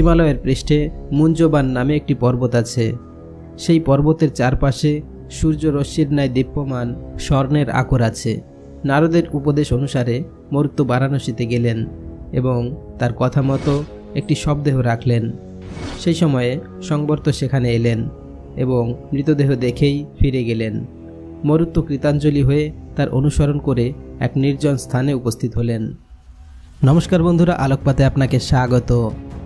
হিমালয়ের পৃষ্ঠে মুঞ্জবান নামে একটি পর্বত আছে। সেই পর্বতের চারপাশে সূর্য রশ্মির ন্যায় দীপ্যমান স্বর্ণের আকর আছে। নারদের উপদেশ অনুসারে মরুত্ব বারাণসীতে গেলেন এবং তার কথা মতো একটি শবদেহ রাখলেন। সেই সময়ে সংবর্ত সেখানে এলেন এবং মৃতদেহ দেখেই ফিরে গেলেন। মরুত্ব কৃতাঞ্জলি হয়ে তার অনুসরণ করে এক নির্জন স্থানে উপস্থিত হলেন। নমস্কার বন্ধুরা, আলোকপাতে আপনাকে স্বাগত।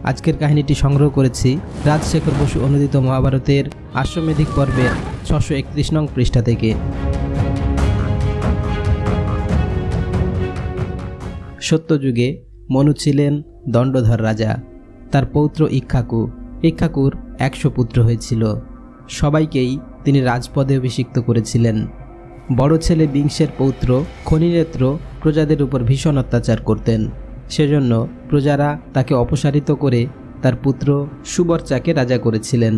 আজকের কাহিনীটি সংগ্রহ করেছি রাজশেখর বসু অনুদিত মহাভারতের আশ্বমেধিক পর্বের ছশো একত্রিশ নং পৃষ্ঠা থেকে। সত্যযুগে মনু ছিলেন দণ্ডধর রাজা। তার পৌত্র ইক্ষাকু। ইক্ষাকুর একশো পুত্র হয়েছিল। সবাইকেই তিনি রাজপদে অভিষিক্ত করেছিলেন। বড় ছেলে বিংশের পৌত্র খনিনেত্র প্রজাদের উপর ভীষণ অত্যাচার করতেন। সেজন্য প্রজারা তাকে অপসারিত করে তার পুত্র সুবর্চাকে রাজা করেছিলেন।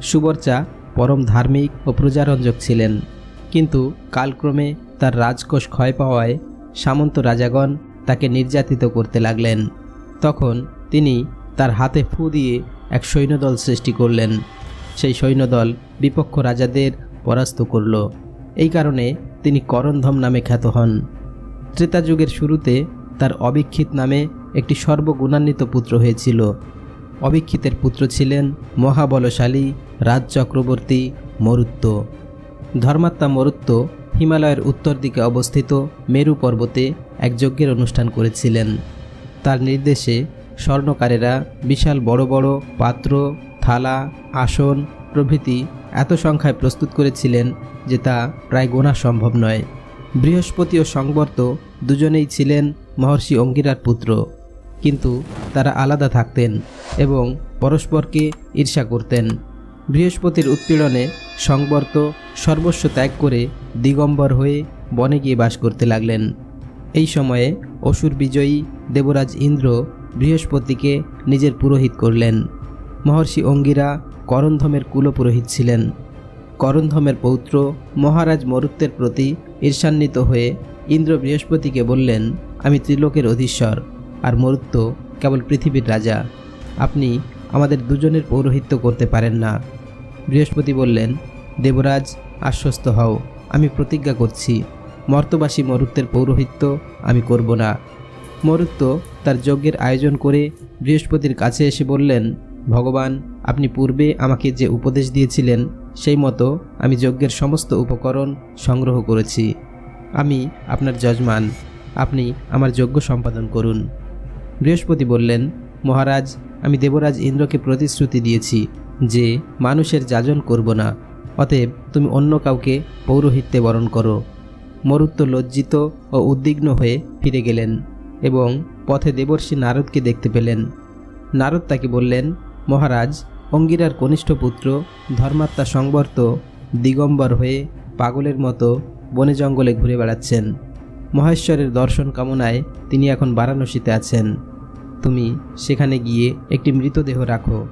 সুবর্চা পরম ধার্মিক ও প্রজারঞ্জক ছিলেন, কিন্তু কালক্রমে তার রাজকোষ ক্ষয় পাওয়ায় সামন্ত রাজাগণ তাকে নির্যাতিত করতে লাগলেন। তখন তিনি তার হাতে ফু দিয়ে এক সৈন্যদল সৃষ্টি করলেন। সেই সৈন্যদল বিপক্ষ রাজাদের পরাস্ত করল। এই কারণে তিনি করণধম নামে খ্যাত হন। ত্রেতা যুগের শুরুতে তার অবিক্ষিত নামে একটি সর্বগুণান্বিত পুত্র হয়েছিল। অবিক্ষিতের পুত্র ছিলেন মহাবলশালী রাজ চক্রবর্তী মরুত্ব ধর্মাত্মা মরুত্ব হিমালয়ের উত্তর দিকে অবস্থিত মেরু পর্বতে এক যজ্ঞের অনুষ্ঠান করেছিলেন। তার নির্দেশে স্বর্ণকারেরা বিশাল বড় বড় পাত্র, থালা, আসন প্রভৃতি এত সংখ্যায় প্রস্তুত করেছিলেন যে তা প্রায় গোনা সম্ভব নয়। বৃহস্পতি ও সংবর্ত দুজনেই ছিলেন মহর্ষি অঙ্গিরার পুত্র। কিন্তু তারা আলাদা থাকতেন এবং পরস্পরকে ঈর্ষা করতেন। বৃহস্পতির উৎপীড়নে সংবর্ত সর্বস্ব ত্যাগ করে দিগম্বর হয়ে বনে গিয়ে বাস করতে লাগলেন। এই সময়ে অসুর বিজয়ী দেবরাজ ইন্দ্র বৃহস্পতিকে নিজের পুরোহিত করলেন। মহর্ষি অঙ্গিরা করন্ধমের কুলপুরোহিত ছিলেন। করন্ধমের পৌত্র মহারাজ মরুত্বের প্রতি ঈর্ষান্বিত হয়ে ইন্দ্র বৃহস্পতিকে বললেন, আমি ত্রিলোকের অধীশ্বর, আর মরুত্ব কেবল পৃথিবীর রাজা। আপনি আমাদের দুজনের পৌরোহিত্য করতে পারেন না। বৃহস্পতি বললেন, দেবরাজ, আশ্বস্ত হও, আমি প্রতিজ্ঞা করছি। মর্তবাসী মরুত্বের পৌরোহিত্য আমি করব না। মরুত্ব তার যজ্ঞের আয়োজন করে বৃহস্পতির কাছে এসে বললেন, ভগবান, আপনি পূর্বে আমাকে যে উপদেশ দিয়েছিলেন, সেই মতো আমি যজ্ঞের সমস্ত উপকরণ সংগ্রহ করেছি। আমি আপনার যজমান। আপনি আমার যজ্ঞ সম্পাদন করুন। বৃহস্পতি বললেন, মহারাজ, আমি দেবরাজ ইন্দ্রকে প্রতিশ্রুতি দিয়েছি যে মানুষের যাজন করব না। অতএব তুমি অন্য কাউকে পৌরোহিত্যে বরণ করো। মরুত্ব লজ্জিত ও উদ্বিগ্ন হয়ে ফিরে গেলেন এবং পথে দেবর্ষি নারদকে দেখতে পেলেন। নারদ তাকে বললেন, মহারাজ, অঙ্গিরার কনিষ্ঠ পুত্র ধর্মাত্মা সংবর্ত দিগম্বর হয়ে পাগলের মতো বনে জঙ্গলে ঘুরে বেড়াচ্ছেন। মহেশ্বরের দর্শন কামনায় তিনি এখন বারাণসীতে আছেন। তুমি সেখানে গিয়ে একটি মৃতদেহ রাখো।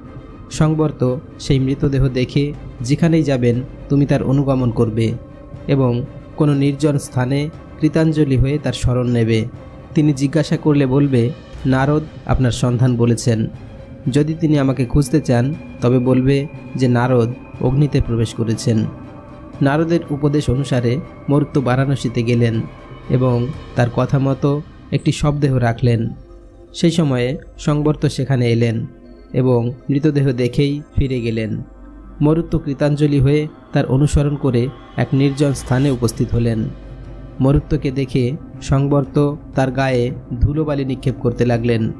সংবর্ত সেই মৃতদেহ দেখে যেখানেই যাবেন তুমি তার অনুগমন করবে এবং কোনো নির্জন স্থানে কৃতাঞ্জলি হয়ে তার স্মরণ নেবে। তিনি জিজ্ঞাসা করলে বলবে, নারদ আপনার সন্ধান বলেছেন। যদি তিনি আমাকে খুঁজতে চান, তবে বলবে যে নারদ অগ্নিতে প্রবেশ করেছেন। নারদের উপদেশ অনুসারে মরুত্ব বারাণসীতে গেলেন এবং তার কথা মতো একটি শবদেহ রাখলেন। সেই সময়ে সংবর্ত সেখানে এলেন এবং মৃতদেহ দেখেই ফিরে গেলেন। মরুত্ব কৃতাঞ্জলি হয়ে তার অনুসরণ করে এক নির্জন স্থানে উপস্থিত হলেন। মরুত্বকে দেখে সংবর্ত তার গায়ে ধুলোবালি নিক্ষেপ করতে লাগলেন,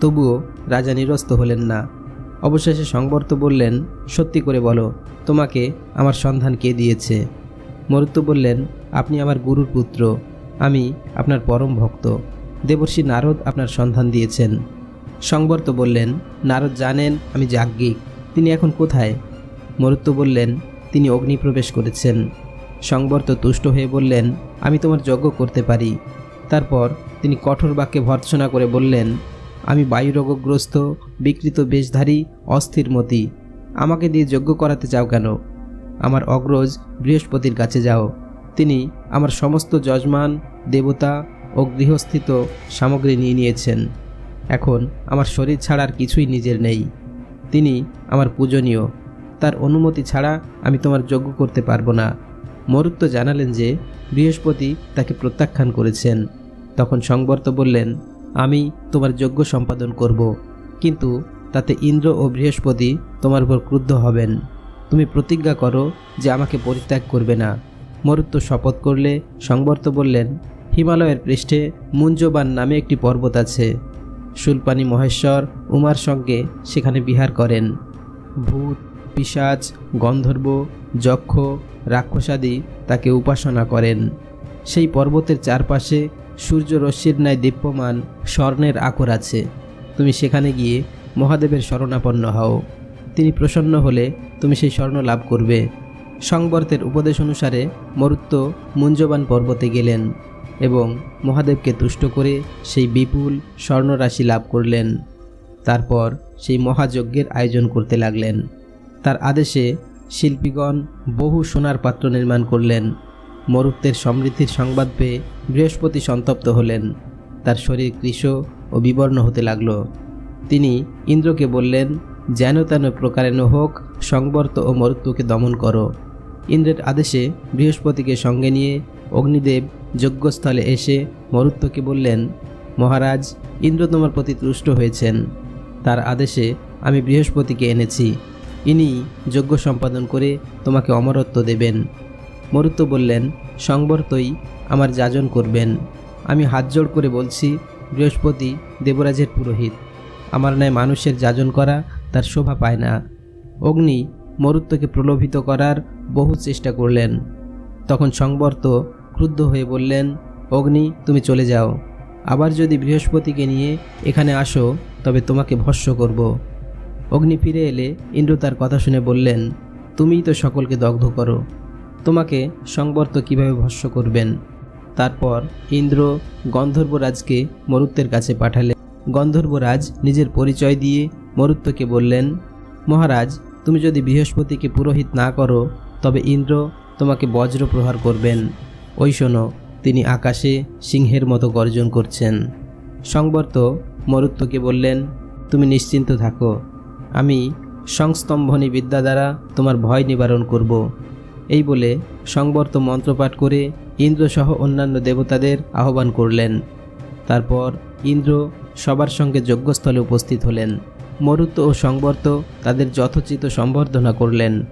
তবুও রাজা নিরস্ত হলেন না। অবশেষে সংবর্ত বললেন, সত্যি করে বলো, তোমাকে আমার সন্ধান কে দিয়েছে? মরুত্ব বললেন, আপনি আমার গুরুর পুত্র, আমি আপনার পরম ভক্ত, দেবর্ষী নারদ আপনার সন্ধান দিয়েছেন। সংবর্ত বললেন, নারদ জানেন আমি যাজ্ঞিক, তিনি এখন কোথায়? মরুত্ব বললেন, তিনি অগ্নিপ্রবেশ করেছেন। সংবর্ত তুষ্ট হয়ে বললেন, আমি তোমার যজ্ঞ করতে পারি। তারপর তিনি কঠোর বাক্যে ভর্ৎসনা করে বললেন আমি বায়ুরোগগ্রস্ত, বিকৃত বেশধারী, অস্থির মতি। আমাকে দিয়ে যজ্ঞ করাতে চাও কেন? আমার অগ্রজ বৃহস্পতির কাছে যাও। তিনি আমার সমস্ত যজমান, দেবতা ও গৃহস্থিত সামগ্রী নিয়ে নিয়েছেন। এখন আমার শরীর ছাড়ার কিছুই নিজের নেই। তিনি আমার পূজনীয়। তার অনুমতি ছাড়া আমি তোমার যজ্ঞ করতে পারব না। মরুত্ব জানালেন যে বৃহস্পতি তাকে প্রত্যাখ্যান করেছেন। তখন সংবর্ত বললেন আমি তোমার যজ্ঞ সম্পাদন করব, কিন্তু তাতে ইন্দ্র ও বৃহস্পতি তোমার উপর ক্রুদ্ধ হবেন। তুমি প্রতিজ্ঞা করো যে আমাকে পরিত্যাগ করবে না। মরুত্ব শপথ করলে সংবর্ত বললেন, হিমালয়ের পৃষ্ঠে মুঞ্জবান নামে একটি পর্বত আছে। শুলপানি মহেশ্বর উমার সঙ্গে সেখানে বিহার করেন। ভূত পিসাচ গন্ধর্ব, যক্ষ, রাক্ষসাদি তাকে উপাসনা করেন। সেই পর্বতের চারপাশে সূর্য রশ্মির ন্যায় দীপ্যমান স্বর্ণের আকর আছে। তুমি সেখানে গিয়ে মহাদেবের শরণাপন্ন হও। তিনি প্রসন্ন হলে তুমি সেই স্বর্ণ লাভ করবে। সংবর্তের উপদেশ অনুসারে মরুত্ব মুঞ্জবান পর্বতে গেলেন এবং মহাদেবকে তুষ্ট করে সেই বিপুল স্বর্ণরাশি লাভ করলেন। তারপর সেই মহাযজ্ঞের আয়োজন করতে লাগলেন। তার আদেশে শিল্পীগণ বহু সোনার পাত্র নির্মাণ করলেন। মরুত্বের সমৃদ্ধির সংবাদ পেয়ে বৃহস্পতি সন্তপ্ত হলেন। তার শরীর কৃশ ও বিবর্ণ হতে লাগল। তিনি ইন্দ্রকে বললেন, যেন তেন প্রকারেণ হোক, সংবর্ত ও মরুত্বকে দমন করো। ইন্দ্রের আদেশে বৃহস্পতিকে সঙ্গে নিয়ে অগ্নিদেব যজ্ঞস্থলে এসে মরুত্বকে বললেন, মহারাজ, ইন্দ্র তোমার প্রতি তুষ্ট হয়েছেন। তার আদেশে আমি বৃহস্পতিকে এনেছি। ইনি যজ্ঞ সম্পাদন করে তোমাকে অমরত্ব দেবেন। মরুত্ব বললেন সংবর্তই আমার যাজন করবেন। আমি হাত জোড় করে বলছি, বৃহস্পতি দেবরাজের পুরোহিত, আমার ন্যায় মানুষের যাজন করা তার শোভা পায় না। অগ্নি মরুত্বকে প্রলোভিত করার বহু চেষ্টা করলেন। তখন সংবর্ত ক্রুদ্ধ হয়ে বললেন, অগ্নি, তুমি চলে যাও। আবার যদি বৃহস্পতিকে নিয়ে এখানে আসো, তবে তোমাকে ভস্য করব। অগ্নি ফিরে এলে ইন্দ্র তার কথা শুনে বললেন, তুমিই তো সকলকে দগ্ধ করো। তোমাকে সংবর্ত কীভাবে ভস্য করবেন? তারপর ইন্দ্র গন্ধর্বরাজকে মরুত্বের কাছে পাঠালেন গন্ধর্বরাজ নিজের পরিচয় দিয়ে মরুত্বকে বললেন, মহারাজ, তুমি যদি বৃহস্পতিকে পুরোহিত না করো, তবে ইন্দ্র তোমাকে বজ্র প্রহার করবেন। ওই শোনো, তিনি আকাশে সিংহের মতো গর্জন করছেন। সংবর্ত মরুত্বকে বললেন, তুমি নিশ্চিন্ত থাকো। আমি সংস্তম্ভনী বিদ্যা দ্বারা তোমার ভয় নিবারণ করব। এই বলে সংবর্ত মন্ত্রপাঠ করে ইন্দ্রসহ অন্যান্য দেবতাদের আহ্বান করলেন। তারপর ইন্দ্র সবার সঙ্গে যজ্ঞস্থলে উপস্থিত হলেন। মরুত্ব ও সংবর্ত তাদের যথোচিত সম্বর্ধনা করলেন।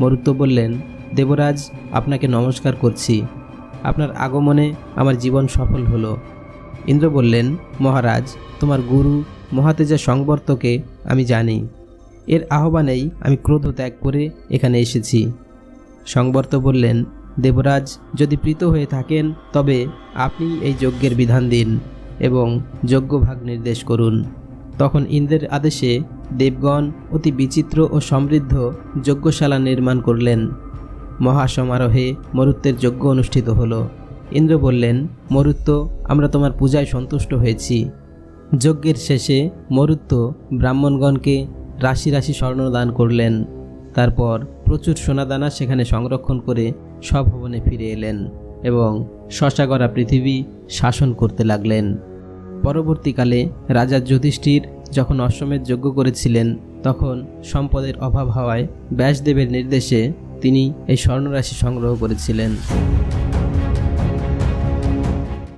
মরুত্ব বললেন, দেবরাজ, আপনাকে নমস্কার করছি। আপনার আগমনে আমার জীবন সফল হলো। ইন্দ্র বললেন, মহারাজ, তোমার গুরু মহাতেজা সংবর্তকে আমি জানি। এর আহ্বানেই আমি ক্রোধ ত্যাগ করে এখানে এসেছি। সংবর্ত বললেন, দেবরাজ, যদি প্রীত হয়ে থাকেন, তবে আপনি এই যজ্ঞের বিধান দিন এবং যজ্ঞভাগ নির্দেশ করুন। তখন ইন্দ্রের আদেশে দেবগণ অতি বিচিত্র ও সমৃদ্ধ যজ্ঞশালা নির্মাণ করলেন। মহাসমারোহে মরুত্বের যজ্ঞ অনুষ্ঠিত হলো। ইন্দ্র বললেন, মরুত্ব, আমরা তোমার পূজায় সন্তুষ্ট হয়েছি। যজ্ঞের শেষে মরুত্ব ব্রাহ্মণগণকে রাশি রাশি স্বর্ণ দান করলেন। তারপর প্রচুর সোনাদানা সেখানে সংরক্ষণ করে স্বভবনে ফিরে এলেন এবং শশাগড়া পৃথিবী শাসন করতে লাগলেন। পরবর্তীকালে রাজা যুধিষ্ঠির যখন অশ্বমেধ যজ্ঞ করেছিলেন, তখন সম্পদের অভাব হওয়ায় ব্যাসদেবের নির্দেশে তিনি এই স্বর্ণরাশি সংগ্রহ করেছিলেন।